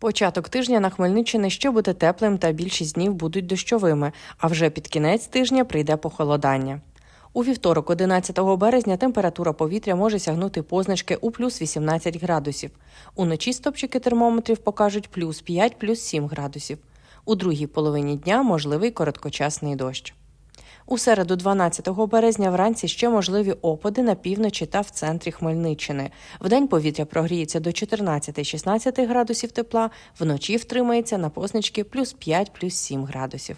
Початок тижня на Хмельниччині ще буде теплим та більшість днів будуть дощовими, а вже під кінець тижня прийде похолодання. У вівторок, 11 березня, температура повітря може сягнути позначки у плюс 18 градусів. Уночі стопчики термометрів покажуть плюс 5, плюс 7 градусів. У другій половині дня можливий короткочасний дощ. У середу, 12 березня, вранці ще можливі опади на півночі та в центрі Хмельниччини. Вдень повітря прогріється до 14-16 градусів тепла, вночі втримається на позначки плюс 5, плюс 7 градусів.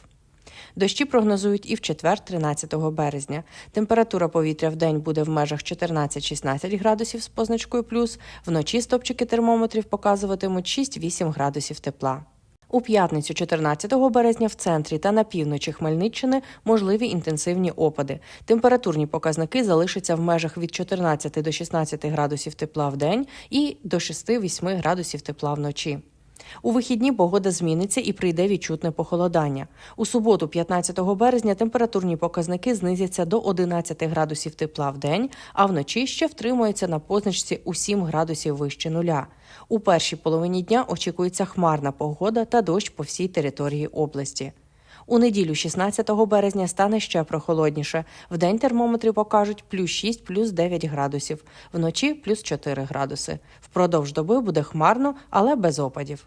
Дощі прогнозують і в четвер, 13 березня. Температура повітря в день буде в межах 14-16 градусів з позначкою плюс, вночі стопчики термометрів показуватимуть 6-8 градусів тепла. У п'ятницю 14 березня в центрі та на півночі Хмельниччини можливі інтенсивні опади. Температурні показники залишаться в межах від 14 до 16 градусів тепла в день і до 6-8 градусів тепла вночі. У вихідні погода зміниться і прийде відчутне похолодання. У суботу, 15 березня, температурні показники знизяться до 11 градусів тепла в день, а вночі ще втримуються на позначці у 7 градусів вище нуля. У першій половині дня очікується хмарна погода та дощ по всій території області. У неділю, 16 березня, стане ще прохолодніше. Вдень термометри покажуть плюс 6, плюс 9 градусів, вночі плюс 4 градуси. Впродовж доби буде хмарно, але без опадів.